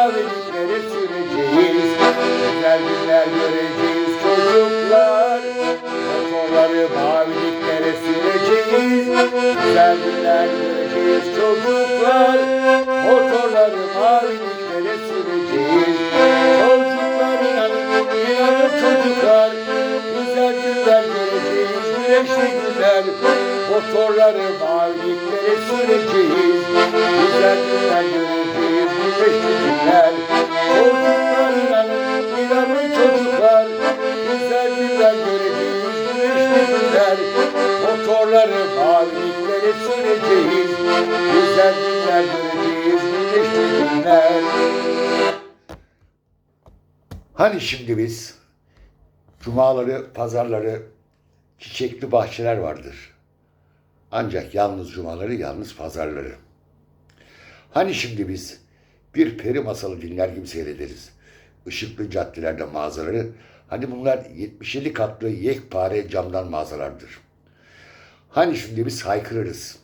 Maviliklere süreceğiz Güzel günler göreceğiz. Çocuklar Motorları maviliklere süreceğiz. Güzel günler göreceğiz. Çocuklar Motorları maviliklere süreceğiz. Çocuklar inanın, inanın çocuklar Güzel günler göreceğiz, güneşli günler Motorları maviliklere süreceğiz. Güzel günler göreceğiz, günler Motorları maviliklere süreceğiz Güzel günler göreceğiz, güneşli günler Hani şimdi biz cumaları, pazarları çiçekli bahçeler vardır. Ancak yalnız cumaları, yalnız pazarları. Hani şimdi biz bir peri masalı dinler gibi seyrederiz. Işıklı caddelerde mağazaları, hani bunlar 77 katlı yekpare camdan mağazalardır. Hani şimdi biz haykırırız.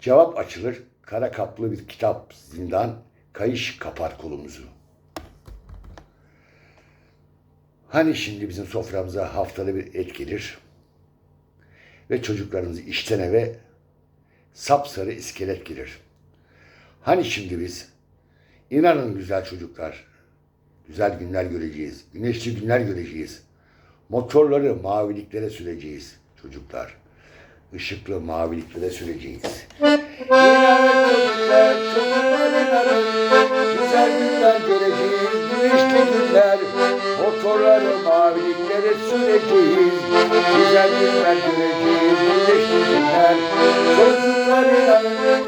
Cevap açılır, kara kaplı bir kitap, zindan, kayış kapar kolumuzu. Hani şimdi bizim soframıza haftada bir et gelir ve çocuklarımız işten eve sapsarı iskelet gelir. Hani şimdi biz inanın güzel çocuklar güzel günler göreceğiz, güneşli günler göreceğiz. Motorları maviliklere süreceğiz çocuklar. Işıklı maviliklere süreceğiz. Güzel günler göreceğiz, güneşli günler. Motorları maviliklere süreceğiz. Güzel günler göreceğiz, güneşli günler. Çocuklar inanın,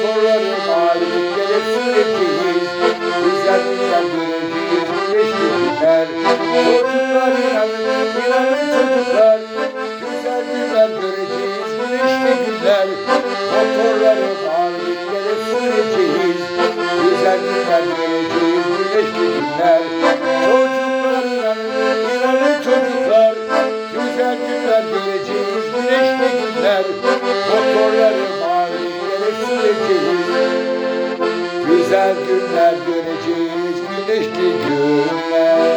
Motorları maviliklere süreceğiz. Güzel günler göreceğiz, güneşli günler. Çocuklar inanın, inanın çocuklar. Güzel günler göreceğiz, güneşli günler. Motorları maviliklere süreceğiz. Güzel günler göreceğiz, güneşli günler. Çocuklar inanın, inanın çocuklar. Güzel günler göreceğiz, güneşli günler. Motorları günler göreceğiz güneşli günler.